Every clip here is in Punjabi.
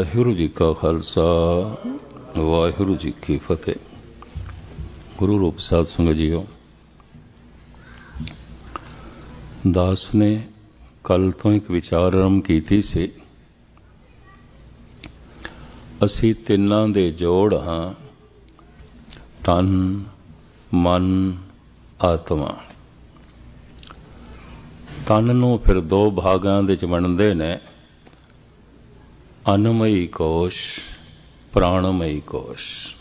ਵਾਹਿਗੁਰੂ ਜੀ ਕਾ ਖਾਲਸਾ, ਵਾਹਿਗੁਰੂ ਜੀ ਕੀ ਫਤਿਹ। ਗੁਰੂ ਰੂਪ ਸਾਧ ਸੰਗਤ ਜੀਓ, ਦਾਸ ਨੇ ਕੱਲ ਤੋਂ ਇੱਕ ਵਿਚਾਰ ਆਰੰਭ ਕੀਤੀ ਸੀ। ਅਸੀਂ ਤਿੰਨਾਂ ਦੇ ਜੋੜ ਹਾਂ, ਤਨ, ਮਨ, ਆਤਮਾ। ਤਨ ਨੂੰ ਫਿਰ ਦੋ ਭਾਗਾਂ ਦੇ ਚ ਵੰਡਦੇ ਨੇ। ਅਨਮਈ ਕੋਸ਼, ਪ੍ਰਾਣਮਈ ਕੋਸ਼।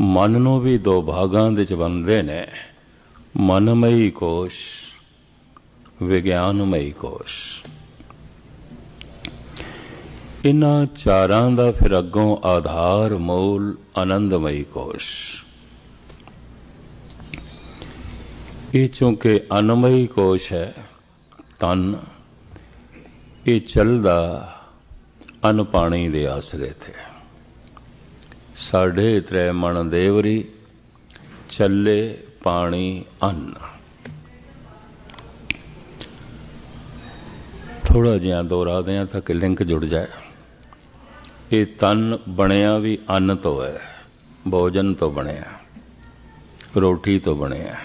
ਮਨ ਨੂੰ ਵੀ ਦੋ ਭਾਗਾਂ ਦੇ ਚ ਵੰਡਦੇ ਨੇ। ਮਨਮਈ ਕੋਸ਼, ਵਿਗਿਆਨਮਈ ਕੋਸ਼। ਇਨ੍ਹਾਂ ਚਾਰਾਂ ਦਾ ਫਿਰ ਅੱਗੋਂ ਆਧਾਰ ਮੂਲ ਆਨੰਦਮਈ ਕੋਸ਼। ਇਹ ਚੂੰਕਿ ਅਨਮਈ ਕੋਸ਼ ਹੈ ਤਨ ਇਹ ਚੱਲਦਾ ਅਨ ਪਾਣੀ ਦੇ ਆਸਰੇ ਤੇ। ਸਾਢੇ ਤ੍ਰੈ ਮਨ ਦੇਵਰੀ, ਚੱਲੇ ਪਾਣੀ ਅੰਨ। ਥੋੜਾ ਜਿਹਾ ਦੁਹਰਾਦੇ ਦਿਆਂ ਤਾਂ ਕਿ ਲਿੰਕ ਜੁੜ ਜਾਏ। ਇਹ ਤਨ ਬਣਿਆ ਵੀ ਅੰਨ ਤੋਂ ਹੈ, ਭੋਜਨ ਤੋਂ ਬਣਿਆ, ਰੋਟੀ ਤੋਂ ਬਣਿਆ।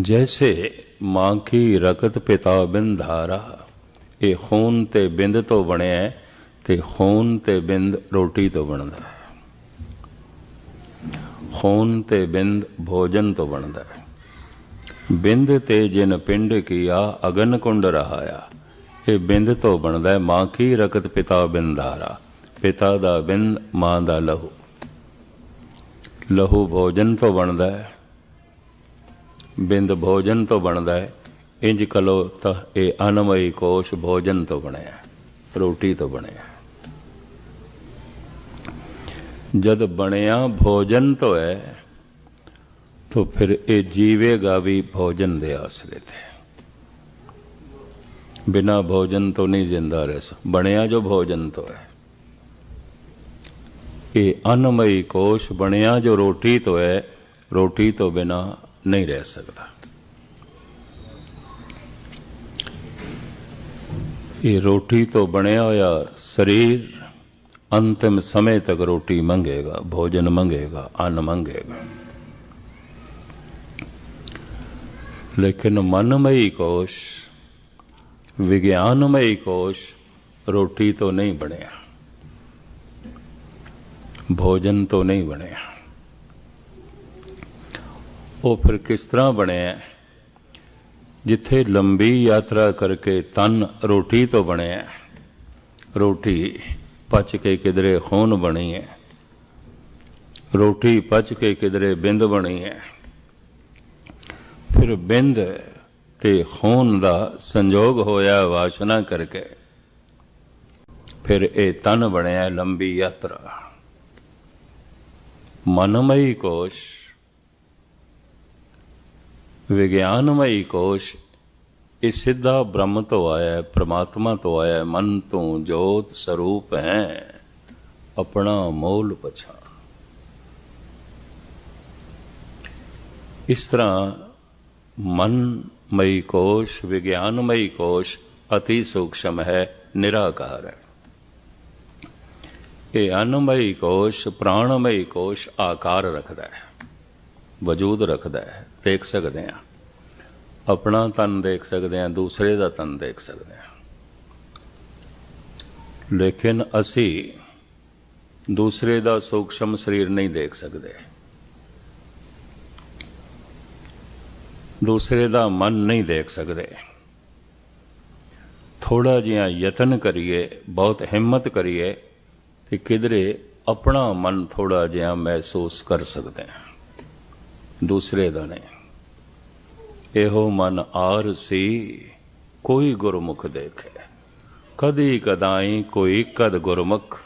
ਜੈਸੇ ਮਾਂ ਕੀ ਰਕਤ ਪਿਤਾ ਬਿੰਦ ਧਾਰਾ। ਇਹ ਖੂਨ ਤੇ ਬਿੰਦ ਤੋਂ ਬਣਿਆ ਤੇ ਖੂਨ ਤੇ ਬਿੰਦ ਰੋਟੀ ਤੋਂ ਬਣਦਾ ਖੂਨ ਤੇ ਬਿੰਦ ਭੋਜਨ ਤੋਂ ਬਣਦਾ ਬਿੰਦ ਤੇ ਜਿਨ ਪਿੰਡ ਕੀਆ, ਅਗਨ ਕੁੰਡ ਰਹਾਇਆ। ਇਹ ਬਿੰਦ ਤੋਂ ਬਣਦਾ ਹੈ ਮਾਂ ਕੀ ਰਕਤ ਪਿਤਾ ਬਿੰਦਾਰਾ ਪਿਤਾ ਦਾ ਬਿੰਦ, ਮਾਂ ਦਾ ਲਹੂ। ਲਹੂ ਭੋਜਨ ਤੋਂ ਬਣਦਾ ਹੈ। ਬਿੰਦ ਭੋਜਨ ਤੋਂ ਬਣਦਾ ਹੈ। ਇੰਜ ਕਲੋ ਤਾਂ ਇਹ ਅਨਮਈ ਕੋਸ਼ ਭੋਜਨ ਤੋਂ ਬਣਿਆ, ਰੋਟੀ ਤੋਂ ਬਣਿਆ। ਜਦ ਬਣਿਆ ਭੋਜਨ ਤੋਂ ਹੈ, ਤਾਂ ਫਿਰ ਇਹ ਜੀਵੇਗਾ ਵੀ ਭੋਜਨ ਦੇ ਆਸਰੇ ਤੇ। ਬਿਨਾ ਭੋਜਨ ਤੋਂ ਨਹੀਂ ਜ਼ਿੰਦਾ ਰਹਿ ਸਕ, ਬਣਿਆ ਜੋ ਭੋਜਨ ਤੋਂ ਹੈ। ਇਹ ਅਨਮਈ ਕੋਸ਼ ਬਣਿਆ ਜੋ ਰੋਟੀ ਤੋਂ ਹੈ, ਰੋਟੀ ਤੋਂ ਬਿਨਾ नहीं रह सकता। ये रोटी तो बनया होया शरीर अंतिम समय तक रोटी मंगेगा, भोजन मंगेगा, अन्न मंगेगा। लेकिन मनमयी कोश, विज्ञानमयी कोश, रोटी तो नहीं बनया भोजन तो नहीं बनया ਉਹ ਫਿਰ ਕਿਸ ਤਰ੍ਹਾਂ ਬਣਿਆ? ਜਿੱਥੇ ਲੰਬੀ ਯਾਤਰਾ ਕਰਕੇ ਤਨ ਰੋਟੀ ਤੋਂ ਬਣਿਆ। ਰੋਟੀ ਪਚ ਕੇ ਕਿਧਰੇ ਖੂਨ ਬਣੀ ਹੈ। ਰੋਟੀ ਪਚ ਕੇ ਕਿਧਰੇ ਬਿੰਦ ਬਣੀ ਹੈ। ਫਿਰ ਬਿੰਦ ਤੇ ਖੂਨ ਦਾ ਸੰਜੋਗ ਹੋਇਆ ਵਾਸ਼ਨਾ ਕਰਕੇ। ਫਿਰ ਇਹ ਤਨ ਬਣਿਆ ਲੰਬੀ ਯਾਤਰਾ। ਮਨਮਈ ਕੋਸ਼ ਵਿਗਿਆਨਮਈ ਕੋਸ਼ ਇਹ ਸਿੱਧਾ ਬ੍ਰਹਮ ਤੋਂ ਆਇਆ ਹੈ ਪ੍ਰਮਾਤਮਾ ਤੋਂ ਆਇਆ ਹੈ ਮਨ ਤੋਂ ਜੋਤ ਸਰੂਪ ਹੈ ਆਪਣਾ ਮੂਲ ਪਛਾਣ ਇਸ ਤਰ੍ਹਾਂ ਮਨਮਈ ਕੋਸ਼ ਵਿਗਿਆਨਮਈ ਕੋਸ਼ ਅਤੀ ਸੂਖਸ਼ਮ ਹੈ ਨਿਰਾਕਾਰ ਹੈ ਇਹ ਅਨਮਈ ਕੋਸ਼ ਪ੍ਰਾਣਮਈ ਕੋਸ਼ ਆਕਾਰ ਰੱਖਦਾ ਹੈ ਵਜੂਦ ਰੱਖਦਾ ਹੈ ਦੇਖ ਸਕਦੇ ਹਾਂ। ਆਪਣਾ ਤਨ ਦੇਖ ਸਕਦੇ ਹਾਂ, ਦੂਸਰੇ ਦਾ ਤਨ ਦੇਖ ਸਕਦੇ ਹਾਂ। ਲੇਕਿਨ ਅਸੀਂ ਦੂਸਰੇ ਦਾ ਸੂਖਸ਼ਮ ਸਰੀਰ ਨਹੀਂ ਦੇਖ ਸਕਦੇ। ਦੂਸਰੇ ਦਾ ਮਨ ਨਹੀਂ ਦੇਖ ਸਕਦੇ। ਥੋੜਾ ਜਿਹਾ ਯਤਨ ਕਰੀਏ, ਬਹੁਤ ਹਿੰਮਤ ਕਰੀਏ, ਤੇ ਕਿਧਰੇ ਆਪਣਾ ਮਨ ਥੋੜਾ ਜਿਹਾ ਮਹਿਸੂਸ ਕਰ ਸਕਦੇ ਹਾਂ। ਦੂਸਰੇ ਦਾ ਨਹੀਂ। ਇਹੋ ਮਨ ਆਰ ਸੀ, ਕੋਈ ਗੁਰਮੁਖ ਦੇਖੇ। ਕਦੀ ਕਦਾਈ ਕੋਈ ਕਦ ਗੁਰਮੁਖ।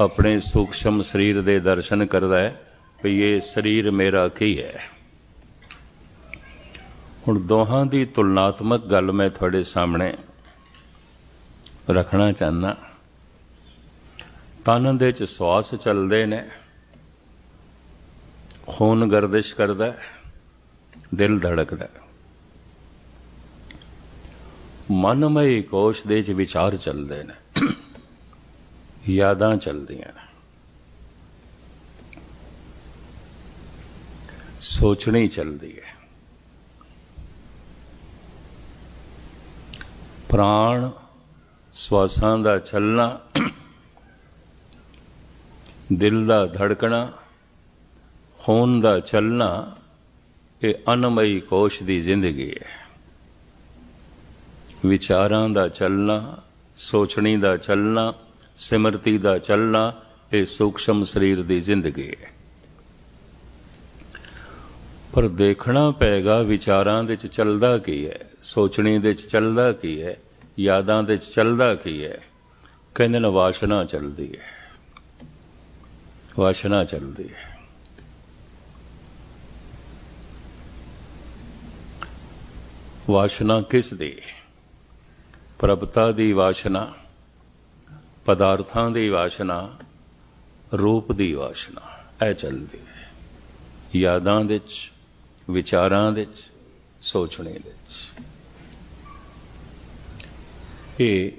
ਆਪਣੇ ਸੂਖਸ਼ਮ ਸਰੀਰ ਦੇ ਦਰਸ਼ਨ ਕਰਦਾ ਹੈ, ਵੀ ਇਹ ਸਰੀਰ ਮੇਰਾ ਕੀ ਹੈ। ਹੁਣ ਦੋਹਾਂ ਦੀ ਤੁਲਨਾਤਮਕ ਗੱਲ ਮੈਂ ਤੁਹਾਡੇ ਸਾਹਮਣੇ ਰੱਖਣਾ ਚਾਹੁੰਦਾ। ਤਨ ਦੇ ਚ ਸਵਾਸ ਚੱਲਦੇ ਨੇ। ਖੂਨ ਗਰਦਿਸ਼ ਕਰਦਾ ਦਿਲ ਧੜਕਦਾ ਮਨਮਈ ਕੋਸ਼ ਦੇ ਚ ਵਿਚਾਰ ਚੱਲਦੇ ਨੇ, ਯਾਦਾਂ ਚੱਲਦੀਆਂ ਨੇ। ਸੋਚਣੀ ਚੱਲਦੀ ਹੈ। ਪ੍ਰਾਣ ਸਵਾਸਾਂ ਦਾ ਚੱਲਣਾ ਦਿਲ ਦਾ ਧੜਕਣਾ ਹੋਣ ਦਾ ਚੱਲਣਾ ਇਹ ਅਨਮਈ ਕੋਸ਼ ਦੀ ਜ਼ਿੰਦਗੀ ਹੈ। ਵਿਚਾਰਾਂ ਦਾ ਚੱਲਣਾ, ਸੋਚਣੀ ਦਾ ਚੱਲਣਾ, ਸਿਮਰਤੀ ਦਾ ਚੱਲਣਾ ਇਹ ਸੂਖਸ਼ਮ ਸਰੀਰ ਦੀ ਜ਼ਿੰਦਗੀ ਹੈ। ਪਰ ਦੇਖਣਾ ਪਏਗਾ ਵਿਚਾਰਾਂ ਦੇ ਚ ਚੱਲਦਾ ਕੀ ਹੈ, ਸੋਚਣੀ ਦੇ ਚ ਚੱਲਦਾ ਕੀ ਹੈ, ਯਾਦਾਂ ਦੇ ਚ ਚੱਲਦਾ ਕੀ ਹੈ। ਕਹਿੰਦੇ ਨੇ ਵਾਸ਼ਨਾ ਚੱਲਦੀ ਹੈ। ਵਾਸ਼ਨਾ ਚੱਲਦੀ ਹੈ। ਵਾਸ਼ਨਾ ਕਿਸ ਦੀ? ਪ੍ਰਭਤਾ ਦੀ ਵਾਸ਼ਨਾ, ਪਦਾਰਥਾਂ ਦੀ ਵਾਸ਼ਨਾ, ਰੂਪ ਦੀ ਵਾਸ਼ਨਾ ਇਹ ਚੱਲਦੀ ਹੈ। ਯਾਦਾਂ ਵਿੱਚ, ਵਿਚਾਰਾਂ ਵਿੱਚ, ਸੋਚਣੇ ਵਿੱਚ। ਇਹ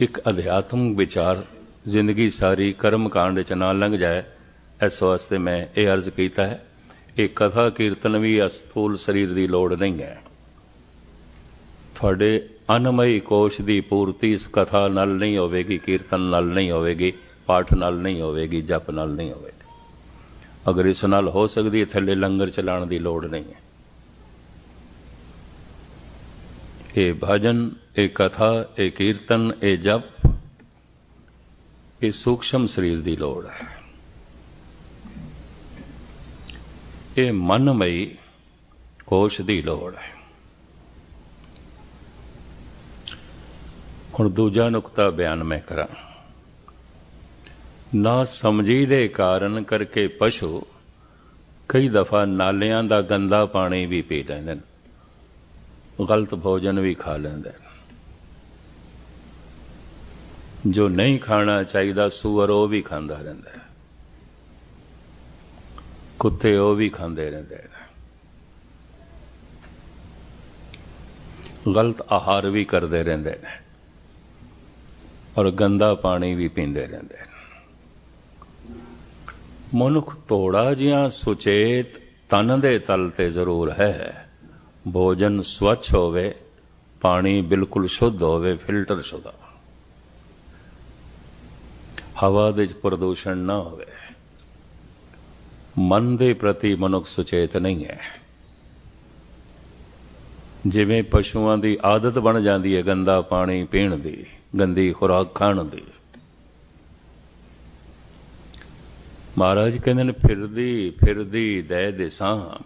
ਇੱਕ ਅਧਿਆਤਮਿਕ ਵਿਚਾਰ, ਜ਼ਿੰਦਗੀ ਸਾਰੀ ਕਰਮ ਕਾਂਡ ਚ ਨਾ ਲੰਘ ਜਾਏ, ਇਸ ਵਾਸਤੇ ਮੈਂ ਇਹ ਅਰਜ਼ ਕੀਤਾ ਹੈ, ਇਹ ਕਥਾ ਕੀਰਤਨ ਵੀ ਅਸਥੂਲ ਸਰੀਰ ਦੀ ਲੋੜ ਨਹੀਂ ਹੈ। ਤੁਹਾਡੇ ਅਨਮਈ ਕੋਸ਼ ਦੀ ਪੂਰਤੀ ਇਸ ਕਥਾ ਨਾਲ ਨਹੀਂ ਹੋਵੇਗੀ, ਕੀਰਤਨ ਨਾਲ ਨਹੀਂ ਹੋਵੇਗੀ, ਪਾਠ ਨਾਲ ਨਹੀਂ ਹੋਵੇਗੀ, ਜਪ ਨਾਲ ਨਹੀਂ ਹੋਵੇਗੀ। ਅਗਰ ਇਸ ਨਾਲ ਹੋ ਸਕਦੀ ਹੈ, ਥੱਲੇ ਲੰਗਰ ਚਲਾਉਣ ਦੀ ਲੋੜ ਨਹੀਂ ਹੈ। ਇਹ ਭਜਨ, ਇਹ ਕਥਾ, ਇਹ ਕੀਰਤਨ, ਇਹ ਜਪ, ਇਹ ਸੂਖਸ਼ਮ ਸਰੀਰ ਦੀ ਲੋੜ ਹੈ। ਇਹ ਮਨਮਈ ਕੋਸ਼ ਦੀ ਲੋੜ ਹੈ। ਹੁਣ ਦੂਜਾ ਨੁਕਤਾ ਬਿਆਨ ਮੈਂ ਕਰਾਂ। ਨਾ ਸਮਝੀ ਦੇ ਕਾਰਨ ਕਰਕੇ ਪਸ਼ੂ ਕਈ ਦਫਾ ਨਾਲਿਆਂ ਦਾ ਗੰਦਾ ਪਾਣੀ ਵੀ ਪੀ ਲੈਂਦੇ ਨੇ। ਗਲਤ ਭੋਜਨ ਵੀ ਖਾ ਲੈਂਦੇ ਨੇ। ਜੋ ਨਹੀਂ ਖਾਣਾ ਚਾਹੀਦਾ ਸੂਰ ਉਹ ਵੀ ਖਾਂਦਾ ਰਹਿੰਦਾ ਕੁੱਤੇ ਉਹ ਵੀ ਖਾਂਦੇ ਰਹਿੰਦੇ ਨੇ। ਗਲਤ ਆਹਾਰ ਵੀ ਕਰਦੇ ਰਹਿੰਦੇ ਨੇ। ਔਰ ਗੰਦਾ ਪਾਣੀ ਵੀ ਪੀਂਦੇ ਰਹਿੰਦੇ ਮਨੁੱਖ ਤੋੜਾ ਜਿਹਾ ਸੁਚੇਤ ਤਨ ਦੇ ਤਲ ਤੇ ਜ਼ਰੂਰ ਹੈ। ਭੋਜਨ ਸਵੱਛ ਹੋਵੇ, ਪਾਣੀ ਬਿਲਕੁਲ ਸ਼ੁੱਧ ਹੋਵੇ, ਫਿਲਟਰ ਸ਼ੁਦਾ ਹਵਾ ਦੇ ਵਿੱਚ ਪ੍ਰਦੂਸ਼ਣ ਨਾ ਹੋਵੇ। ਮਨ ਦੇ ਪ੍ਰਤੀ ਮਨੁੱਖ ਸੁਚੇਤ ਨਹੀਂ ਹੈ। ਜਿਵੇਂ ਪਸ਼ੂਆਂ ਦੀ ਆਦਤ ਬਣ ਜਾਂਦੀ ਹੈ ਗੰਦਾ ਪਾਣੀ ਪੀਣ ਦੀ। ਗੰਦੀ ਖੁਰਾਕ ਖਾਣ ਦੀ। ਮਹਾਰਾਜ ਕਹਿੰਦੇ ਨੇ, ਫਿਰਦੀ ਫਿਰਦੀ ਦੇ ਦੇਸਾਂ,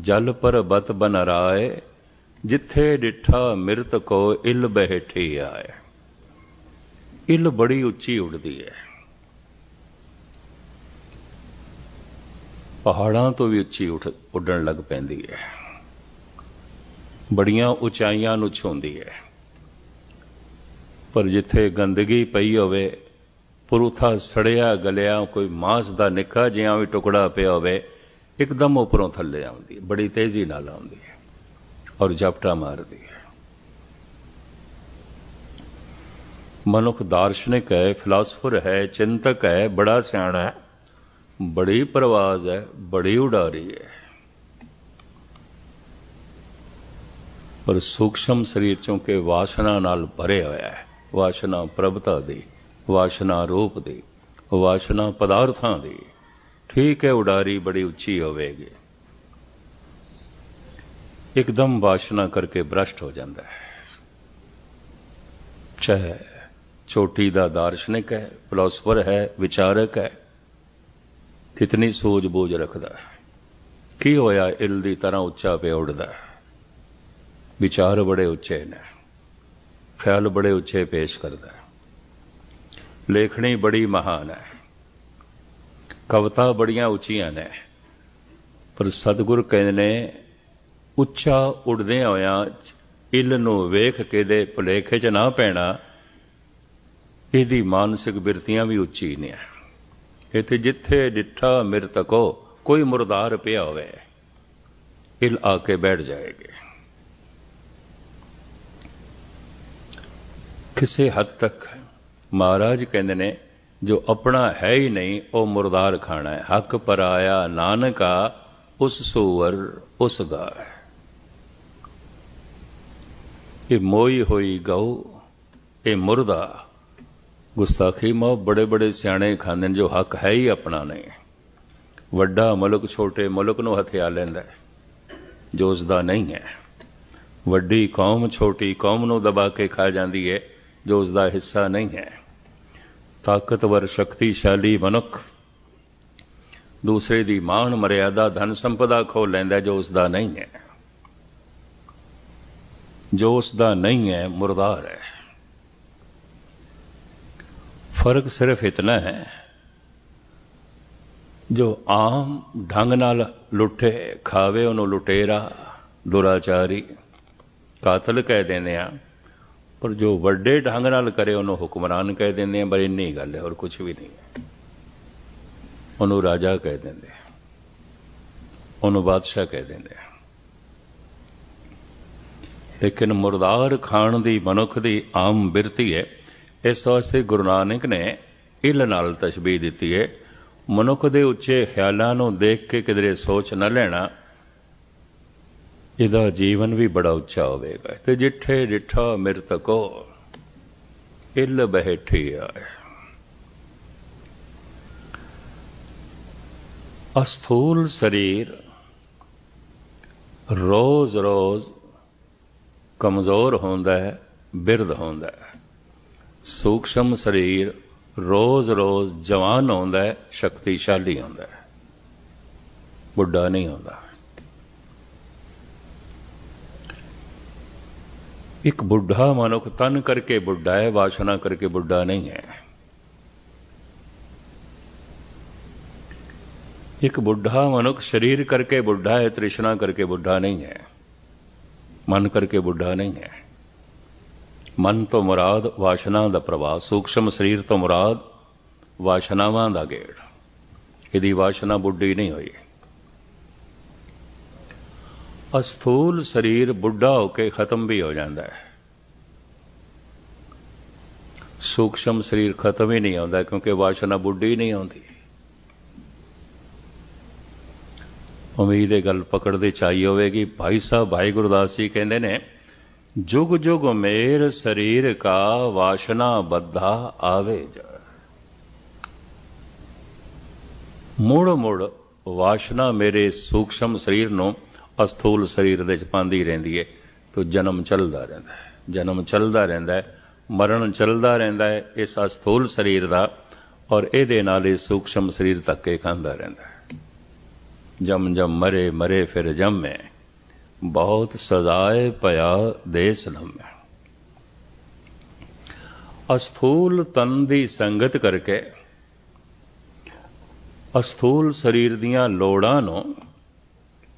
ਜਲ ਪਰ ਬਤ ਬਨ ਰਾਏ, ਜਿੱਥੇ ਡਿਠਾ ਮਿਰਤ ਕੋ ਇਲ ਬਹਿਠੀ ਆਏ। ਇਲ ਬੜੀ ਉੱਚੀ ਉੱਡਦੀ ਹੈ। ਪਹਾੜਾਂ ਤੋਂ ਵੀ ਉੱਚੀ ਉੱਠ, ਉੱਡਣ ਲੱਗ ਪੈਂਦੀ ਹੈ। ਬੜੀਆਂ ਉਚਾਈਆਂ ਨੂੰ ਛੂੰਦੀ ਹੈ। ਪਰ ਜਿੱਥੇ ਗੰਦਗੀ ਪਈ ਹੋਵੇ, ਪੁਰੂਥਾ ਸੜਿਆ, ਗਲਿਆ, ਕੋਈ ਮਾਸ ਦਾ ਨਿੱਕਾ ਜਿਹਾ ਵੀ ਟੁਕੜਾ ਪਿਆ ਹੋਵੇ, ਇੱਕਦਮ ਉੱਪਰੋਂ ਥੱਲੇ ਆਉਂਦੀ ਹੈ, ਬੜੀ ਤੇਜ਼ੀ ਨਾਲ ਆਉਂਦੀ ਹੈ ਔਰ ਝਪਟਾ ਮਾਰਦੀ ਹੈ। ਮਨੁੱਖ ਦਾਰਸ਼ਨਿਕ ਹੈ, ਫਿਲਾਸਫਰ ਹੈ, ਚਿੰਤਕ ਹੈ, ਬੜਾ ਸਿਆਣਾ ਹੈ, ਬੜੀ ਪਰਵਾਜ਼ ਹੈ, ਬੜੀ ਉਡਾਰੀ ਹੈ। ਪਰ ਸੂਖਸ਼ਮ ਸਰੀਰ ਚੋਂ ਕਿ ਵਾਸ਼ਨਾ ਨਾਲ ਭਰਿਆ ਹੋਇਆ ਹੈ। ਵਾਸ਼ਨਾ ਪ੍ਰਭਤਾ ਦੀ, ਵਾਸ਼ਨਾ ਰੂਪ ਦੀ, ਵਾਸ਼ਨਾ ਪਦਾਰਥਾਂ ਦੀ। ਠੀਕ ਹੈ ਉਡਾਰੀ, ਬੜੀ ਉੱਚੀ ਹੋਵੇਗੀ। ਇੱਕਦਮ ਵਾਸ਼ਨਾ ਕਰਕੇ ਭ੍ਰਸ਼ਟ ਹੋ ਜਾਂਦਾ ਹੈ। ਚਾਹੇ ਛੋਟੀ ਦਾ ਦਾਰਸ਼ਨਿਕ ਹੈ ਫਿਲਾਸਫਰ ਹੈ, ਵਿਚਾਰਕ ਹੈ, ਕਿਤਨੀ ਸੋਝ ਬੋਝ ਰੱਖਦਾ ਹੈ। ਕੀ ਹੋਇਆ, ਇਲ ਦੀ ਤਰ੍ਹਾਂ ਉੱਚਾ ਪਿਆ ਉੱਡਦਾ ਵਿਚਾਰ ਬੜੇ ਉੱਚੇ ਨੇ। ਖਿਆਲ ਬੜੇ ਉੱਚੇ ਪੇਸ਼ ਕਰਦਾ ਹੈ। ਲੇਖਣੀ ਬੜੀ ਮਹਾਨ ਹੈ। ਕਵਤਾ ਬੜੀਆਂ ਉੱਚੀਆਂ ਨੇ। ਪਰ ਸਤਿਗੁਰ ਕਹਿੰਦੇ ਨੇ, ਉੱਚਾ ਉੱਡਦੇ ਹੋਇਆਂ ਇਲ ਨੂੰ ਵੇਖ ਕੇ ਦੇ ਭੁਲੇਖੇ 'ਚ ਨਾ ਪੈਣਾ, ਇਹਦੀ ਮਾਨਸਿਕ ਬਿਰਤੀਆਂ ਵੀ ਉੱਚੀ ਨੇ। ਇਥੇ ਜਿੱਥੇ ਡਿੱਠਾ ਮਿਰਤਕੋ ਕੋਈ ਮੁਰਦਾਰ ਪਿਆ ਹੋਵੇ, ਇਲ ਆ ਕੇ ਬੈਠ ਜਾਏਗੇ। ਕਿਸੇ ਹੱਦ ਤੱਕ ਮਹਾਰਾਜ ਕਹਿੰਦੇ ਨੇ, ਜੋ ਆਪਣਾ ਹੈ ਹੀ ਨਹੀਂ, ਉਹ ਮੁਰਦਾਰ ਖਾਣਾ ਹੈ। ਹੱਕ ਪਰਾਇਆ ਨਾਨਕਾ, ਉਸ ਸੂਵਰ, ਉਸ ਗਾਏ ਇਹ ਮੋਈ ਹੋਈ ਗਊ, ਇਹ ਮੁਰਦਾ, ਗੁਸਤਾਖੀ ਮਾ ਬੜੇ ਬੜੇ ਸਿਆਣੇ ਖਾਂਦੇ ਨੇ, ਜੋ ਹੱਕ ਹੈ ਹੀ ਆਪਣਾ ਨਹੀਂ। ਵੱਡਾ ਮੁਲਕ ਛੋਟੇ ਮੁਲਕ ਨੂੰ ਹਥਿਆ ਲੈਂਦਾ ਜੋ ਉਸ ਦਾ ਨਹੀਂ ਹੈ। ਵੱਡੀ ਕੌਮ ਛੋਟੀ ਕੌਮ ਨੂੰ ਦਬਾ ਕੇ ਖਾ ਜਾਂਦੀ ਹੈ। ਜੋ ਉਸ ਦਾ ਹਿੱਸਾ ਨਹੀਂ ਹੈ। ਤਾਕਤਵਰ, ਸ਼ਕਤੀਸ਼ਾਲੀ ਮਨੁੱਖ ਦੂਸਰੇ ਦੀ ਮਾਣ, ਮਰਿਆਦਾ, ਧਨ, ਸੰਪਦਾ ਖੋ ਲੈਂਦਾ ਜੋ ਉਸ ਦਾ ਨਹੀਂ ਹੈ। ਜੋ ਉਸ ਦਾ ਨਹੀਂ ਹੈ, ਮੁਰਦਾਰ ਹੈ। ਫ਼ਰਕ ਸਿਰਫ ਇਤਨਾ ਹੈ, ਜੋ ਆਮ ਢੰਗ ਨਾਲ ਲੁੱਟੇ, ਖਾਵੇ ਉਹਨੂੰ ਲੁਟੇਰਾ, ਦੁਰਾਚਾਰੀ, ਕਾਤਲ ਕਹਿ ਦਿੰਦੇ ਆ ਪਰ ਜੋ ਵੱਡੇ ਢੰਗ ਨਾਲ ਕਰੇ, ਉਹਨੂੰ ਹੁਕਮਰਾਨ ਕਹਿ ਦਿੰਦੇ ਆ, ਪਰ ਇੰਨੀ ਗੱਲ ਹੈ, ਹੋਰ ਕੁਝ ਵੀ ਨਹੀਂ ਉਹਨੂੰ ਰਾਜਾ ਕਹਿ ਦਿੰਦੇ ਆ। ਉਹਨੂੰ ਬਾਦਸ਼ਾਹ ਕਹਿ ਦਿੰਦੇ ਆ। ਲੇਕਿਨ ਮੁਰਦਾਰ ਖਾਣ ਦੀ ਮਨੁੱਖ ਦੀ ਆਮ ਬਿਰਤੀ ਹੈ, ਇਸ ਵਾਸਤੇ ਗੁਰੂ ਨਾਨਕ ਨੇ ਇਲ ਨਾਲ ਤਸ਼ਬੀਹ ਦਿੱਤੀ ਹੈ, ਮਨੁੱਖ ਦੇ ਉੱਚੇ ਖਿਆਲਾਂ ਨੂੰ ਦੇਖ ਕੇ ਕਿਧਰੇ ਸੋਚ ਨਾ ਲੈਣਾ ਇਹਦਾ ਜੀਵਨ ਵੀ ਬੜਾ ਉੱਚਾ ਹੋਵੇਗਾ। ਤੇ ਜਿੱਠੇ ਡਿਠਾ ਮਿਰਤਕੋ ਇਲ ਬਹਿਠੀ ਆਏ ਅਸਥੂਲ ਸਰੀਰ ਰੋਜ਼-ਰੋਜ਼ ਕਮਜ਼ੋਰ ਹੁੰਦਾ ਹੈ, ਬਿਰਧ ਹੁੰਦਾ ਹੈ। ਸੂਖਸ਼ਮ ਸਰੀਰ ਰੋਜ਼-ਰੋਜ਼ ਜਵਾਨ ਹੁੰਦਾ ਹੈ, ਸ਼ਕਤੀਸ਼ਾਲੀ ਹੁੰਦਾ ਹੈ। ਬੁੱਢਾ ਨਹੀਂ ਹੁੰਦਾ। ਇੱਕ ਬੁੱਢਾ ਮਨੁੱਖ ਤਨ ਕਰਕੇ ਬੁੱਢਾ ਹੈ, ਵਾਸ਼ਨਾ ਕਰਕੇ ਬੁੱਢਾ ਨਹੀਂ ਹੈ। ਇੱਕ ਬੁੱਢਾ ਮਨੁੱਖ ਸਰੀਰ ਕਰਕੇ ਬੁੱਢਾ ਹੈ, ਤ੍ਰਿਸ਼ਨਾ ਕਰਕੇ ਬੁੱਢਾ ਨਹੀਂ ਹੈ। ਮਨ ਕਰਕੇ ਬੁੱਢਾ ਨਹੀਂ ਹੈ। ਮਨ ਤੋਂ ਮੁਰਾਦ ਵਾਸ਼ਨਾ ਦਾ ਪ੍ਰਵਾਹ, ਸੂਖਸ਼ਮ ਸਰੀਰ ਤੋਂ ਮੁਰਾਦ ਵਾਸ਼ਨਾਵਾਂ ਦਾ ਗੇੜ। ਇਹਦੀ ਵਾਸ਼ਨਾ ਬੁੱਢੀ ਨਹੀਂ ਹੋਈ। ਅਸਥੂਲ ਸਰੀਰ ਬੁੱਢਾ ਹੋ ਕੇ ਖਤਮ ਵੀ ਹੋ ਜਾਂਦਾ ਹੈ। ਸੂਖਸ਼ਮ ਸਰੀਰ ਖਤਮ ਹੀ ਨਹੀਂ ਆਉਂਦਾ ਕਿਉਂਕਿ ਵਾਸ਼ਨਾ ਬੁੱਢੀ ਨਹੀਂ ਆਉਂਦੀ। ਉਮੀਦ ਇਹ ਗੱਲ ਪਕੜਦੇ ਚਾਹੀ ਹੋਵੇਗੀ। ਭਾਈ ਸਾਹਿਬ, ਭਾਈ ਗੁਰਦਾਸ ਜੀ ਕਹਿੰਦੇ ਨੇ, ਜੁਗ ਜੁਗ ਮੇਰ ਸਰੀਰ ਕਾ ਵਾਸ਼ਨਾ ਬੱਧਾ ਆਵੇ ਜਾ। ਮੁੜ ਮੁੜ ਵਾਸ਼ਨਾ ਮੇਰੇ ਸੂਖਸ਼ਮ ਸਰੀਰ ਨੂੰ ਅਸਥੂਲ ਸਰੀਰ ਦੇ ਚ ਪਾਉਂਦੀ ਰਹਿੰਦੀ ਹੈ, ਤੋ ਜਨਮ ਚੱਲਦਾ ਰਹਿੰਦਾ ਹੈ। ਜਨਮ ਚੱਲਦਾ ਰਹਿੰਦਾ ਹੈ, ਮਰਨ ਚੱਲਦਾ ਰਹਿੰਦਾ ਹੈ, ਇਸ ਅਸਥੂਲ ਸਰੀਰ ਦਾ ਔਰ ਇਹਦੇ ਨਾਲ ਇਹ ਸੂਖਸ਼ਮ ਸਰੀਰ ਤੱਕ ਇਹ ਖਾਂਦਾ ਰਹਿੰਦਾ ਹੈ। ਜਮ ਜਮ ਮਰੇ ਮਰੇ ਫਿਰ ਜਮੇ, ਬਹੁਤ ਸਜ਼ਾਏ ਪਿਆ ਦੇਸ ਲੰਮੇ। ਅਸਥੂਲ ਤਨ ਦੀ ਸੰਗਤ ਕਰਕੇ ਅਸਥੂਲ ਸਰੀਰ ਦੀਆਂ ਲੋੜਾਂ ਨੂੰ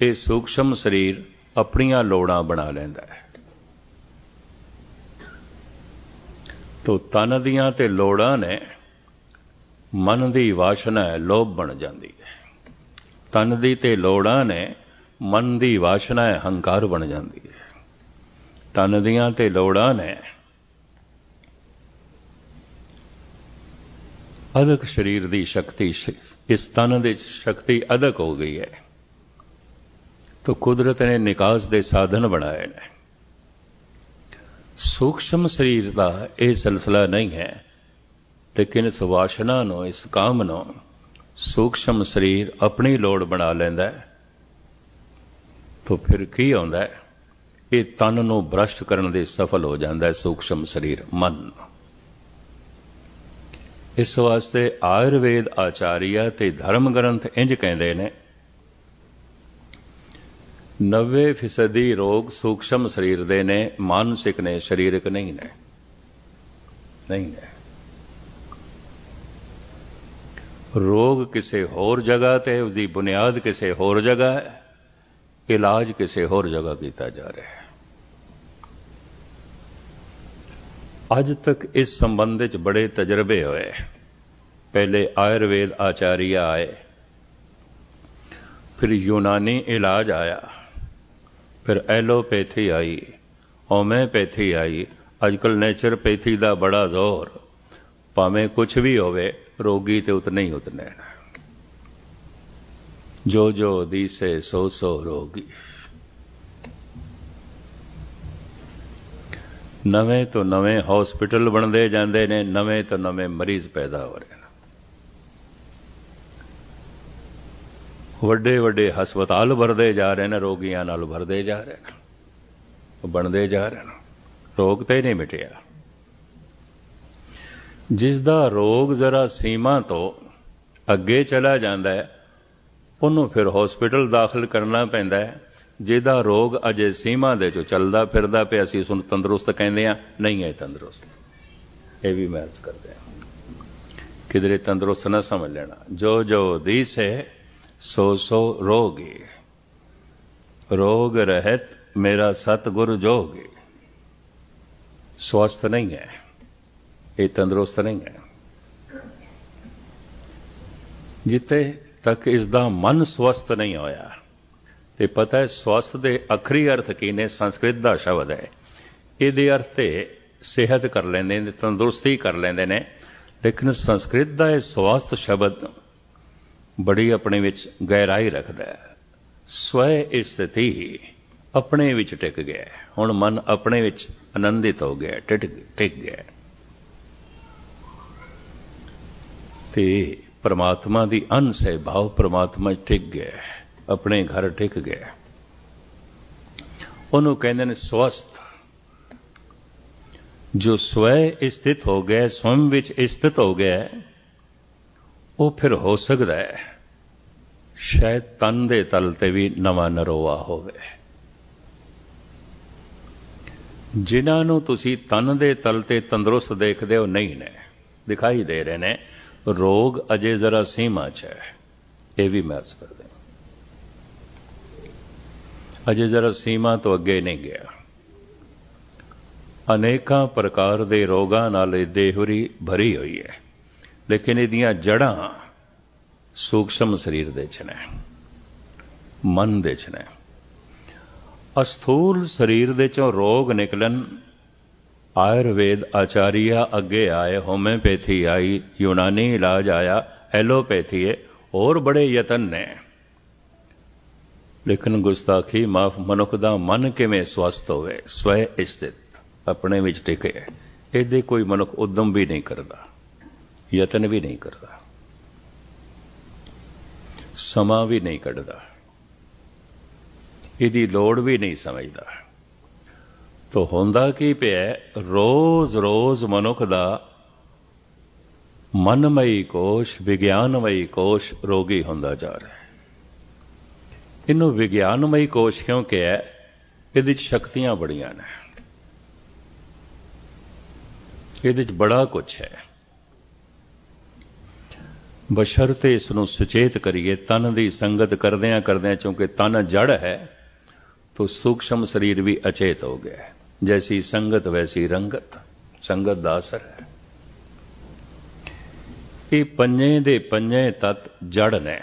ਇਹ ਸੂਖਸ਼ਮ ਸਰੀਰ ਆਪਣੀਆਂ ਲੋੜਾਂ ਬਣਾ ਲੈਂਦਾ ਹੈ। ਤੋ ਤਨ ਦੀਆਂ ਤੇ ਲੋੜਾਂ ਨੇ, ਮਨ ਦੀ ਵਾਸ਼ਨਾ ਹੈ, ਲੋਭ ਬਣ ਜਾਂਦੀ ਹੈ। ਤਨ ਦੀ ਤੇ ਲੋੜਾਂ ਨੇ, ਮਨ ਦੀ ਵਾਸ਼ਨਾ ਹੈ, ਹੰਕਾਰ ਬਣ ਜਾਂਦੀ ਹੈ। ਤਨ ਦੀਆਂ ਤੇ ਲੋੜਾਂ ਨੇ ਅਦਕ ਸਰੀਰ ਦੀ ਸ਼ਕਤੀ, ਇਸ ਤਨ ਦੇ ਸ਼ਕਤੀ ਅਦਕ ਹੋ ਗਈ ਹੈ। ਤੋ ਕੁਦਰਤ ਨੇ ਨਿਕਾਸ ਦੇ ਸਾਧਨ ਬਣਾਏ ਨੇ ਸੂਖਸ਼ਮ ਸਰੀਰ ਦਾ ਇਹ ਸਿਲਸਿਲਾ ਨਹੀਂ ਹੈ ਲੇਕਿਨ ਇਸ ਵਾਸ਼ਨਾ ਨੂੰ ਇਸ ਕਾਮ ਨੂੰ ਸੂਖਸ਼ਮ ਸਰੀਰ ਆਪਣੀ ਲੋੜ ਬਣਾ ਲੈਂਦਾ ਹੈ ਤੋ ਫਿਰ ਕੀ ਆਉਂਦਾ ਹੈ ਇਹ ਤਨ ਨੂੰ ਭ੍ਰਸ਼ਟ ਕਰਨ ਦੇ ਸਫਲ ਹੋ ਜਾਂਦਾ ਹੈ ਸੂਖਸ਼ਮ ਸਰੀਰ ਮਨ ਇਸ ਵਾਸਤੇ ਆਯੁਰਵੇਦ ਆਚਾਰੀਆ ਤੇ ਧਰਮ ਗ੍ਰੰਥ ਇੰਜ ਕਹਿੰਦੇ ਨੇ 90% ਰੋਗ ਸੂਖਸ਼ਮ ਸਰੀਰ ਦੇ ਨੇ ਮਾਨਸਿਕ ਨੇ ਸਰੀਰਕ ਨਹੀਂ ਨੇ ਨਹੀਂ ਨੇ ਰੋਗ ਕਿਸੇ ਹੋਰ ਜਗ੍ਹਾ ਤੇ ਉਸ ਦੀ ਬੁਨਿਆਦ ਕਿਸੇ ਹੋਰ ਜਗ੍ਹਾ ਹੈ ਇਲਾਜ ਕਿਸੇ ਹੋਰ ਜਗ੍ਹਾ ਕੀਤਾ ਜਾ ਰਿਹਾ ਹੈ ਅੱਜ ਤੱਕ ਇਸ ਸੰਬੰਧ ਵਿੱਚ ਬੜੇ ਤਜਰਬੇ ਹੋਏ ਪਹਿਲੇ ਆਯੁਰਵੇਦ ਆਚਾਰੀਆ ਆਏ ਫਿਰ ਯੂਨਾਨੀ ਇਲਾਜ ਆਇਆ ਫਿਰ ਐਲੋਪੈਥੀ ਆਈ। ਹੋਮਿਓਪੈਥੀ ਆਈ। ਅੱਜਕੱਲ ਨੇਚਰਪੈਥੀ ਦਾ ਬੜਾ ਜ਼ੋਰ। ਭਾਵੇਂ ਕੁਝ ਵੀ ਹੋਵੇ, ਰੋਗੀ ਤੇ ਉਤਨੇ ਹੀ ਉਤਨੇ ਨੇ। ਜੋ ਜੋ ਦੀਸੇ, ਸੋ ਸੋ ਰੋਗੀ। ਨਵੇਂ ਤੋਂ ਨਵੇਂ ਹਸਪੀਟਲ ਬਣਦੇ ਜਾਂਦੇ ਨੇ, ਨਵੇਂ ਤੋਂ ਨਵੇਂ ਮਰੀਜ਼ ਪੈਦਾ ਹੋ ਰਹੇ ਵੱਡੇ ਵੱਡੇ ਹਸਪਤਾਲ ਵਰਦੇ ਜਾ ਰਹੇ ਨੇ, ਰੋਗੀਆਂ ਨਾਲ ਵਰਦੇ ਜਾ ਰਹੇ ਨੇ। ਬਣਦੇ ਜਾ ਰਹੇ ਨੇ। ਰੋਗ ਤੇ ਨਹੀਂ ਮਿਟਿਆ। ਜਿਸ ਦਾ ਰੋਗ ਜ਼ਰਾ ਸੀਮਾ ਤੋਂ ਅੱਗੇ ਚਲਾ ਜਾਂਦਾ ਹੈ, ਉਹਨੂੰ ਫਿਰ ਹਸਪੀਟਲ ਦਾਖਲ ਕਰਨਾ ਪੈਂਦਾ ਹੈ। ਜਿਹਦਾ ਰੋਗ ਅਜੇ ਸੀਮਾ ਦੇ ਚੋਂ ਚੱਲਦਾ ਫਿਰਦਾ ਪਿਆ ਅਸੀਂ ਉਸ ਨੂੰ ਤੰਦਰੁਸਤ ਕਹਿੰਦੇ ਆ ਨਹੀਂ ਹੈ ਤੰਦਰੁਸਤ। ਇਹ ਵੀ ਮੈਂ ਅਰਜ਼ ਕਰਦੇ ਹਾਂ। ਕਿਧਰੇ ਤੰਦਰੁਸਤ ਨਾ ਸਮਝ ਲੈਣਾ। ਜੋ ਜੋ ਦੀਸ ਹੈ ਸੋ ਸੋ ਰੋਗੇ। ਰੋਗ ਰਹਿਤ ਮੇਰਾ ਸਤਗੁਰ ਜੋਗੇ। ਸਵਸਥ ਨਹੀਂ ਹੈ। ਇਹ ਤੰਦਰੁਸਤ ਨਹੀਂ ਹੈ। ਜਿੱਤੇ ਤੱਕ ਇਸ ਦਾ ਮਨ ਸਵਸਥ ਨਹੀਂ ਹੋਇਆ, ਤੇ ਪਤਾ ਹੈ ਸਵਸਥ ਦੇ ਅਖਰੀ ਅਰਥ ਕੀ ਨੇ, ਸੰਸਕ੍ਰਿਤ ਦਾ ਸ਼ਬਦ ਹੈ। ਇਹਦੇ ਅਰਥ ਤੇ ਸਿਹਤ ਕਰ ਲੈਂਦੇ ਨੇ, ਤੰਦਰੁਸਤੀ ਕਰ ਲੈਂਦੇ ਨੇ, ਲੇਕਿਨ ਸੰਸਕ੍ਰਿਤ ਦਾ ਇਹ ਸਵਸਥ ਸ਼ਬਦ ਬੜੀ ਆਪਣੇ ਵਿੱਚ ਗਹਿਰਾਈ ਰੱਖਦਾ ਹੈ। ਸਵੈ ਸਥਿਤੀ ਆਪਣੇ ਵਿੱਚ ਟਿਕ ਗਿਆ ਹੁਣ ਮਨ ਆਪਣੇ ਵਿੱਚ ਆਨੰਦਿਤ ਹੋ ਗਿਆ ਟਿਕ ਟਿਕ ਗਿਆ ਤੇ ਪ੍ਰਮਾਤਮਾ ਦੀ ਅੰਸ਼ ਹੈ ਭਾਵ ਪ੍ਰਮਾਤਮਾ 'ਚ ਟਿਕ ਗਿਆ ਆਪਣੇ ਘਰ ਟਿਕ ਗਿਆ ਉਹਨੂੰ ਕਹਿੰਦੇ ਨੇ ਸਵਸਥ। ਜੋ ਸਵੈ ਸਥਿਤ ਹੋ ਗਿਆ ਸਵਮ ਵਿੱਚ ਸਥਿਤ ਹੋ ਗਿਆ ਉਹ ਫਿਰ ਹੋ ਸਕਦਾ ਹੈ। ਸ਼ਾਇਦ ਤਨ ਦੇ ਤਲ ਤੇ ਵੀ ਨਵਾਂ ਨਰੋਆ ਹੋਵੇ। ਜਿਨ੍ਹਾਂ ਨੂੰ ਤੁਸੀਂ ਤਨ ਦੇ ਤਲ ਤੇ ਤੰਦਰੁਸਤ ਦੇਖਦੇ ਹੋ ਨਹੀਂ ਨੇ, ਦਿਖਾਈ ਦੇ ਰਹੇ ਨੇ, ਰੋਗ ਅਜੇ ਜ਼ਰਾ ਸੀਮਾ 'ਚ ਹੈ। ਇਹ ਵੀ ਮਹਿਸੂਸ ਕਰਦੇ ਕਰਦਾ ਅਜੇ ਜ਼ਰਾ ਸੀਮਾ ਤੋਂ ਅੱਗੇ ਨਹੀਂ ਗਿਆ। ਅਨੇਕਾਂ ਪ੍ਰਕਾਰ ਦੇ ਰੋਗਾਂ ਨਾਲ ਇਹ ਦੇਹਰੀ ਭਰੀ ਹੋਈ ਹੈ। ਲੇਕਿਨ ਇਹਦੀਆਂ ਜੜਾਂ ਸੂਖਸ਼ਮ ਸਰੀਰ ਦੇ ਚ ਨੇ, ਮਨ ਦੇ ਚ ਨੇ। ਅਸਥੂਲ ਸਰੀਰ ਦੇ ਚੋਂ ਰੋਗ ਨਿਕਲਣ, ਆਯੁਰਵੇਦ ਆਚਾਰੀਆ ਅੱਗੇ ਆਏ, ਹੋਮਿਓਪੈਥੀ ਆਈ, ਯੂਨਾਨੀ ਇਲਾਜ ਆਇਆ, ਐਲੋਪੈਥੀ ਹੈ ਹੋਰ ਬੜੇ ਯਤਨ ਨੇ। ਲੇਕਿਨ ਗੁਸਤਾਖੀ ਮਾਫ, ਮਨੁੱਖ ਦਾ ਮਨ ਕਿਵੇਂ ਸਵਸਥ ਹੋਵੇ ਸਵੈ ਸਥਿਤ ਆਪਣੇ ਵਿੱਚ ਟਿਕੇ, ਇਹਦੇ ਕੋਈ ਮਨੁੱਖ ਉਦਮ ਵੀ ਨਹੀਂ ਕਰਦਾ। ਯਤਨ ਵੀ ਨਹੀਂ ਕਰਦਾ। ਸਮਾਂ ਵੀ ਨਹੀਂ ਕੱਢਦਾ। ਇਹਦੀ ਲੋੜ ਵੀ ਨਹੀਂ ਸਮਝਦਾ। ਤੋ ਹੁੰਦਾ ਕੀ ਪਿਆ ਰੋਜ਼ ਰੋਜ਼ ਮਨੁੱਖ ਦਾ ਮਨਮਈ ਕੋਸ਼, ਵਿਗਿਆਨਮਈ ਕੋਸ਼ ਰੋਗੀ ਹੁੰਦਾ ਜਾ ਰਿਹਾ ਹੈ। ਇਹਨੂੰ ਵਿਗਿਆਨਮਈ ਕੋਸ਼ ਕਿਉਂ ਕਿਹਾ ਇਹਦੇ ਵਿੱਚ ਸ਼ਕਤੀਆਂ ਬੜੀਆਂ ਨੇ। ਇਹਦੇ ਵਿੱਚ ਬੜਾ ਕੁਝ ਹੈ। ਬਸ਼ਰਤੇ ਇਸ ਨੂੰ ਸੁਚੇਤ ਕਰੀਏ, ਤਨ ਦੀ ਸੰਗਤ ਕਰਦਿਆਂ ਕਰਦਿਆਂ ਕਿਉਂਕਿ ਤਨ ਜੜ ਹੈ, ਤੋ ਸੂਖਸ਼ਮ ਸਰੀਰ ਵੀ ਅਚੇਤ ਹੋ ਗਿਆ ਜੈਸੀ ਸੰਗਤ ਵੈਸੀ ਰੰਗਤ, ਸੰਗਤ ਦਾ ਅਸਰ ਹੈ। ਇਹ ਪੰਜੇ ਦੇ ਪੰਜੇ ਤਤ ਜੜ ਨੇ।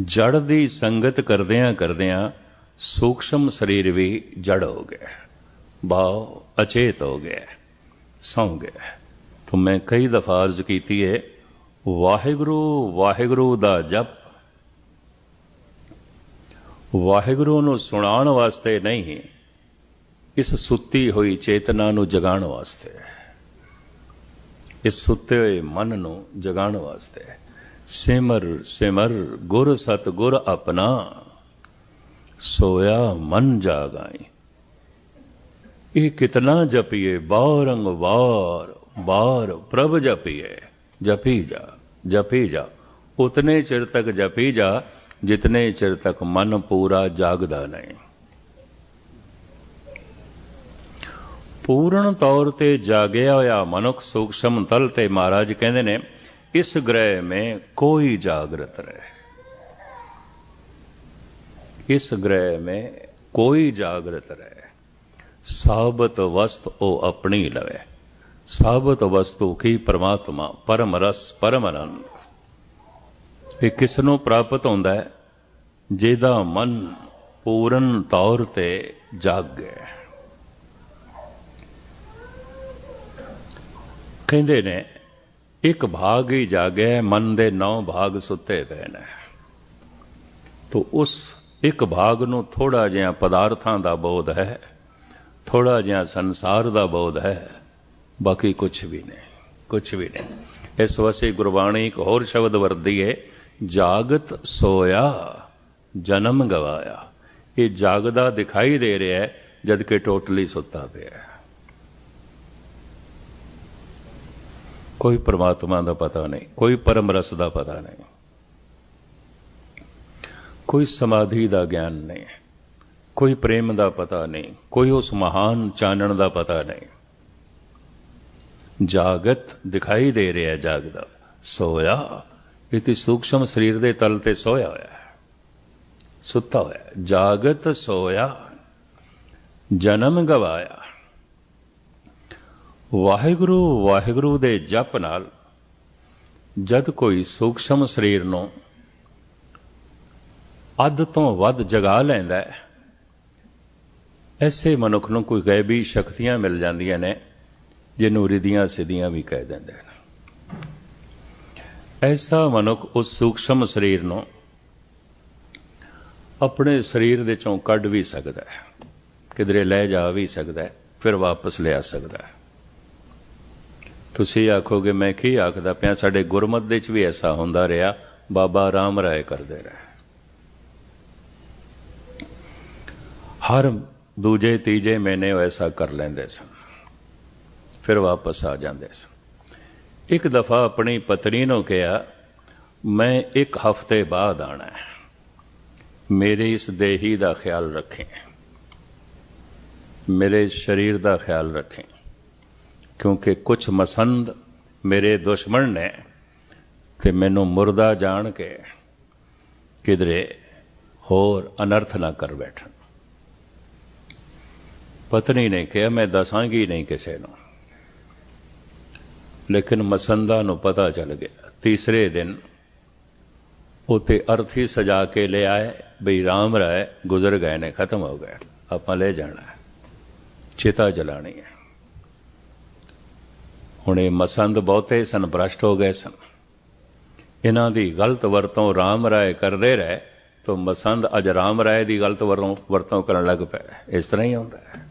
ਜੜ ਦੀ ਸੰਗਤ ਕਰਦਿਆਂ ਕਰਦਿਆਂ ਸੂਖਸ਼ਮ ਸਰੀਰ ਵੀ ਜੜ ਹੋ ਗਿਆ ਭਾਵ ਅਚੇਤ ਹੋ ਗਿਆ ਸੌਂ ਗਿਆ ਤੋਂ ਮੈਂ ਕਈ ਦਫਾ ਅਰਜ਼ ਕੀਤੀ ਹੈ ਵਾਹਿਗੁਰੂ ਵਾਹਿਗੁਰੂ ਦਾ ਜਪ। ਵਾਹਿਗੁਰੂ ਨੂੰ ਸੁਣਾਉਣ ਵਾਸਤੇ ਨਹੀਂ, ਇਸ ਸੁੱਤੀ ਹੋਈ ਚੇਤਨਾ ਨੂੰ ਜਗਾਉਣ ਵਾਸਤੇ। ਇਸ ਸੁੱਤੇ ਹੋਏ ਮਨ ਨੂੰ ਜਗਾਉਣ ਵਾਸਤੇ। ਸਿਮਰ ਸਿਮਰ, ਗੁਰ ਸਤ ਗੁਰ ਆਪਣਾ, ਸੋਇਆ ਮਨ ਜਾਗਾਈ। ਇਹ ਕਿਤਨਾ ਜਪੀਏ ਬਾਰੰਗ ਵਾਰ ਬਾਰ ਪ੍ਰਭ ਜਪੀਏ। ਜਪੀ ਜਾ ਜਪੀ ਜਾ ਉਤਨੇ ਚਿਰ ਤੱਕ ਜਪੀ ਜਾ ਜਿਤਨੇ ਚਿਰ ਤੱਕ ਮਨ ਪੂਰਾ ਜਾਗਦਾ ਨਹੀਂ। ਪੂਰਨ ਤੌਰ ਤੇ ਜਾਗਿਆ ਹੋਇਆ ਮਨੁੱਖ ਸੂਖਸ਼ਮ ਤਲ ਤੇ ਮਹਾਰਾਜ ਕਹਿੰਦੇ ਨੇ, ਇਸ ਗ੍ਰਹਿ ਮੇ ਕੋਈ ਜਾਗਰਤ ਰਹੇ। ਇਸ ਗ੍ਰਹਿ ਮੇ ਕੋਈ ਜਾਗਰਤ ਰਹੇ। ਸਾਬਤ ਵਸਤ ਉਹ ਆਪਣੀ ਲਵੇ। ਸਾਬਤ ਵਸਤੂ ਕੀ ਪਰਮਾਤਮਾ ਪਰਮ ਰਸ ਪਰਮ ਆਨੰਦ ਇਹ ਕਿਸ ਨੂੰ ਪ੍ਰਾਪਤ ਹੁੰਦਾ ਹੈ? ਜਿਹਦਾ ਮਨ ਪੂਰਨ ਤੌਰ ਤੇ ਜਾਗ। ਗਿਆ ਕਹਿੰਦੇ ਨੇ, ਇੱਕ ਭਾਗ ਹੀ ਜਾਗਿਆ ਮਨ ਦੇ ਨੌ ਭਾਗ ਸੁੱਤੇ ਪਏ ਨੇ। ਤੋ ਉਸ ਇੱਕ ਭਾਗ ਨੂੰ ਥੋੜਾ ਜਿਹਾ ਪਦਾਰਥਾਂ ਦਾ ਬੋਧ ਹੈ ਥੋੜਾ ਜਿਹਾ ਸੰਸਾਰ ਦਾ ਬੋਧ ਹੈ। ਬਾਕੀ ਕੁਝ ਵੀ ਨਹੀਂ ਕੁਝ ਵੀ ਨਹੀਂ ਇਸ ਵਾਸਤੇ ਗੁਰਬਾਣੀ ਇੱਕ ਹੋਰ ਸ਼ਬਦ ਵਰਦੀ ਹੈ, ਜਾਗਤ ਸੋਇਆ, ਜਨਮ ਗਵਾਇਆ। ਇਹ ਜਾਗਦਾ ਦਿਖਾਈ ਦੇ ਰਿਹਾ ਹੈ, ਜਦ ਕਿ ਟੋਟਲੀ ਸੁੱਤਾ ਪਿਆ ਹੈ। ਕੋਈ ਪਰਮਾਤਮਾ ਦਾ ਪਤਾ ਨਹੀਂ, ਕੋਈ ਪਰਮ ਰਸ ਦਾ ਪਤਾ ਨਹੀਂ। ਕੋਈ ਸਮਾਧੀ ਦਾ ਗਿਆਨ ਨਹੀਂ, ਕੋਈ ਪ੍ਰੇਮ ਦਾ ਪਤਾ ਨਹੀਂ, ਕੋਈ ਉਸ ਮਹਾਨ ਚਾਨਣ ਦਾ ਪਤਾ ਨਹੀਂ। ਜਾਗਤ ਦਿਖਾਈ ਦੇ ਰਿਹਾ ਜਾਗਦਾ। ਸੋਇਆ ਇਤੀ ਸੂਖਸ਼ਮ ਸਰੀਰ ਦੇ ਤਲ ਤੇ ਸੋਇਆ ਹੋਇਆ ਹੈ। ਸੁੱਤਾ ਹੋਇਆ ਜਾਗਤ ਸੋਇਆ, ਜਨਮ ਗਵਾਇਆ। ਵਾਹਿਗੁਰੂ ਵਾਹਿਗੁਰੂ ਦੇ ਜਪ ਨਾਲ ਜਦ ਕੋਈ ਸੂਖਸ਼ਮ ਸਰੀਰ ਨੂੰ ਅੱਧ ਤੋਂ ਵੱਧ ਜਗਾ ਲੈਂਦਾ ਹੈ, ਐਸੇ ਮਨੁੱਖ ਨੂੰ ਕੋਈ ਗੈਬੀ ਸ਼ਕਤੀਆਂ ਮਿਲ ਜਾਂਦੀਆਂ ਨੇ। ਜਿਹਨੂੰ ਰਿਧੀਆਂ ਸਿਧੀਆਂ ਵੀ ਕਹਿ ਦਿੰਦੇ ਨੇ ਐਸਾ ਮਨੁੱਖ ਉਸ ਸੂਖਸ਼ਮ ਸਰੀਰ ਨੂੰ ਆਪਣੇ ਸਰੀਰ ਦੇ ਚੋਂ ਕੱਢ ਵੀ ਸਕਦਾ ਹੈ। ਕਿਧਰੇ ਲੈ ਜਾ ਵੀ ਸਕਦਾ ਹੈ, ਫਿਰ ਵਾਪਸ ਲਿਆ ਸਕਦਾ ਹੈ। ਤੁਸੀਂ ਆਖੋਗੇ, ਮੈਂ ਕੀ ਆਖਦਾ ਪਿਆ? ਸਾਡੇ ਗੁਰਮਤ ਦੇ ਵਿੱਚ ਵੀ ਐਸਾ ਹੁੰਦਾ ਰਿਹਾ। ਬਾਬਾ ਰਾਮ ਰਾਏ ਕਰਦੇ ਰਹੇ। ਹਰ ਦੂਜੇ ਤੀਜੇ ਮਹੀਨੇ ਉਹ ਐਸਾ ਕਰ ਲੈਂਦੇ ਸਨ। ਫਿਰ ਵਾਪਸ ਆ ਜਾਂਦੇ ਸਨ। ਇੱਕ ਦਫਾ ਆਪਣੀ ਪਤਨੀ ਨੂੰ ਕਿਹਾ, ਮੈਂ ਇੱਕ ਹਫ਼ਤੇ ਬਾਅਦ ਆਣਾ ਹੈ। ਮੇਰੇ ਇਸ ਦੇਹੀ ਦਾ ਖਿਆਲ ਰੱਖੇ। ਮੇਰੇ ਸਰੀਰ ਦਾ ਖਿਆਲ ਰੱਖੇ। ਕਿਉਂਕਿ ਕੁਝ ਮਸੰਦ ਮੇਰੇ ਦੁਸ਼ਮਣ ਨੇ ਤੇ ਮੈਨੂੰ ਮੁਰਦਾ ਜਾਣ ਕੇ ਕਿਧਰੇ ਹੋਰ ਅਨਰਥ ਨਾ ਕਰ ਬੈਠਣ। ਪਤਨੀ ਨੇ ਕਿਹਾ, ਮੈਂ ਦੱਸਾਂਗੀ ਨਹੀਂ ਕਿਸੇ ਨੂੰ। ਲੇਕਿਨ ਮਸੰਦਾ ਨੂੰ ਪਤਾ ਚੱਲ ਗਿਆ। ਤੀਸਰੇ ਦਿਨ ਉਤੇ ਅਰਥੀ ਸਜਾ ਕੇ ਲੈ ਆਏ, ਬਈ ਰਾਮ ਰਾਏ ਗੁਜ਼ਰ ਗਏ ਨੇ, ਖਤਮ ਹੋ ਗਏ। ਆਪਾਂ ਲੈ ਜਾਣਾ ਹੈ। ਚਿਤਾ ਜਲਾਣੀ ਹੈ। ਹੁਣ ਇਹ ਮਸੰਦ ਬਹੁਤੇ ਸਨ, ਭ੍ਰਸ਼ਟ ਹੋ ਗਏ ਸਨ। ਇਹਨਾਂ ਦੀ ਗਲਤ ਵਰਤੋਂ ਰਾਮ ਰਾਏ ਕਰਦੇ ਰਹੇ, ਤਾਂ ਮਸੰਦ ਅਜ ਰਾਮ ਰਾਏ ਦੀ ਗਲਤ ਵਰਤੋਂ ਵਰਤੋਂ ਕਰਨ ਲੱਗ ਪਏ ਇਸ ਤਰ੍ਹਾਂ ਹੀ ਹੁੰਦਾ ਹੈ।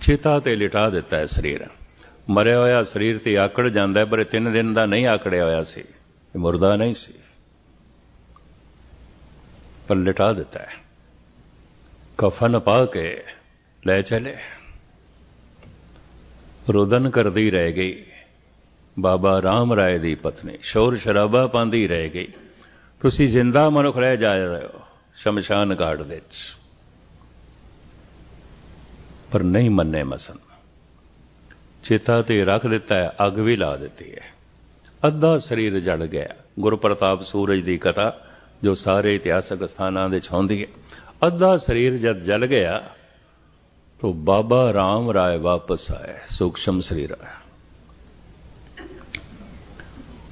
ਚਿਤਾ ਤੇ ਲਿਟਾ ਦਿੱਤਾ ਹੈ ਸਰੀਰ। ਮਰਿਆ ਹੋਇਆ ਸਰੀਰ ਤੇ ਆਕੜ ਜਾਂਦਾ ਪਰ ਇਹ ਤਿੰਨ ਦਿਨ ਦਾ ਨਹੀਂ ਆਕੜਿਆ ਹੋਇਆ ਸੀ। ਇਹ ਮੁਰਦਾ ਨਹੀਂ ਸੀ। ਪਰ ਲਿਟਾ ਦਿੱਤਾ ਹੈ। ਕਫਨ ਪਾ ਕੇ ਲੈ ਚਲੇ। ਰੋਦਨ ਕਰਦੀ ਰਹਿ ਗਈ। ਬਾਬਾ ਰਾਮ ਰਾਏ ਦੀ ਪਤਨੀ ਸ਼ੋਰ ਸ਼ਰਾਬਾ ਪਾਉਂਦੀ ਰਹਿ ਗਈ। ਤੁਸੀਂ ਜ਼ਿੰਦਾ ਮਨੁੱਖ ਰਹਿ ਜਾ ਰਹੇ ਹੋ, ਸ਼ਮਸ਼ਾਨ ਘਾਟ ਦੇ ਵਿੱਚ। ਪਰ ਨਹੀਂ ਮੰਨੇ ਮਸਨ। ਚੇਤਾ ਤੇ ਰੱਖ ਦਿੱਤਾ ਹੈ, ਅੱਗ ਵੀ ਲਾ ਦਿੱਤੀ ਹੈ। ਅੱਧਾ ਸਰੀਰ ਜਲ ਗਿਆ ਗੁਰਪ੍ਰਤਾਪ ਸੂਰਜ ਦੀ ਕਥਾ ਜੋ ਸਾਰੇ ਇਤਿਹਾਸਕ ਸਥਾਨਾਂ ਦੇ ਛਾਉਂਦੀ ਹੈ। ਅੱਧਾ ਸਰੀਰ ਜਦ ਜਲ ਗਿਆ, ਤੋ ਬਾਬਾ ਰਾਮ ਰਾਏ ਵਾਪਸ ਆਏ ਸੂਖਸ਼ਮ ਸਰੀਰ ਆਇਆ।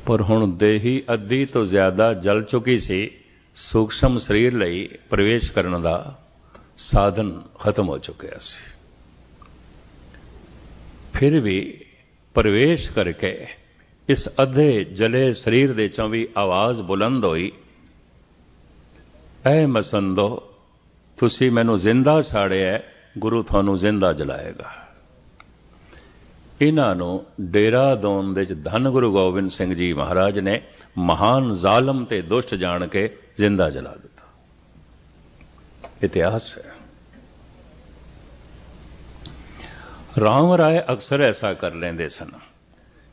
ਪਰ ਹੁਣ ਦੇਹੀ ਅੱਧੀ ਤੋਂ ਜ਼ਿਆਦਾ ਜਲ ਚੁੱਕੀ ਸੀ, ਸੂਖਸ਼ਮ ਸਰੀਰ ਲਈ ਪ੍ਰਵੇਸ਼ ਕਰਨ ਦਾ ਸਾਧਨ ਖਤਮ ਹੋ ਚੁੱਕਿਆ ਸੀ। ਫਿਰ ਵੀ ਪ੍ਰਵੇਸ਼ ਕਰਕੇ ਇਸ ਅੱਧੇ ਜਲੇ ਸਰੀਰ ਦੇ ਚੋਂ ਵੀ ਆਵਾਜ਼ ਬੁਲੰਦ ਹੋਈ, ਐ ਮਸੰਦੋ, ਤੁਸੀਂ ਮੈਨੂੰ ਜ਼ਿੰਦਾ ਸਾੜਿਆ, ਗੁਰੂ ਤੁਹਾਨੂੰ ਜ਼ਿੰਦਾ ਜਲਾਏਗਾ। ਇਹਨਾਂ ਨੂੰ ਡੇਰਾ ਦੋਨ ਦੇ ਚ ਧੰਨ ਗੁਰੂ ਗੋਬਿੰਦ ਸਿੰਘ ਜੀ ਮਹਾਰਾਜ ਨੇ ਮਹਾਨ ਜ਼ਾਲਮ ਤੇ ਦੁਸ਼ਟ ਜਾਣ ਕੇ ਜ਼ਿੰਦਾ ਜਲਾ ਦਿੱਤਾ। ਇਤਿਹਾਸ ਹੈ। ਰਾਮ ਰਾਏ ਅਕਸਰ ਐਸਾ ਕਰ ਲੈਂਦੇ ਸਨ।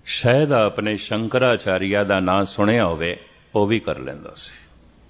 ਸ਼ਾਇਦ ਆਪਣੇ ਸ਼ੰਕਰਾਚਾਰੀਆ ਦਾ ਨਾਂ ਸੁਣਿਆ ਹੋਵੇ, ਉਹ ਵੀ ਕਰ ਲੈਂਦਾ ਸੀ।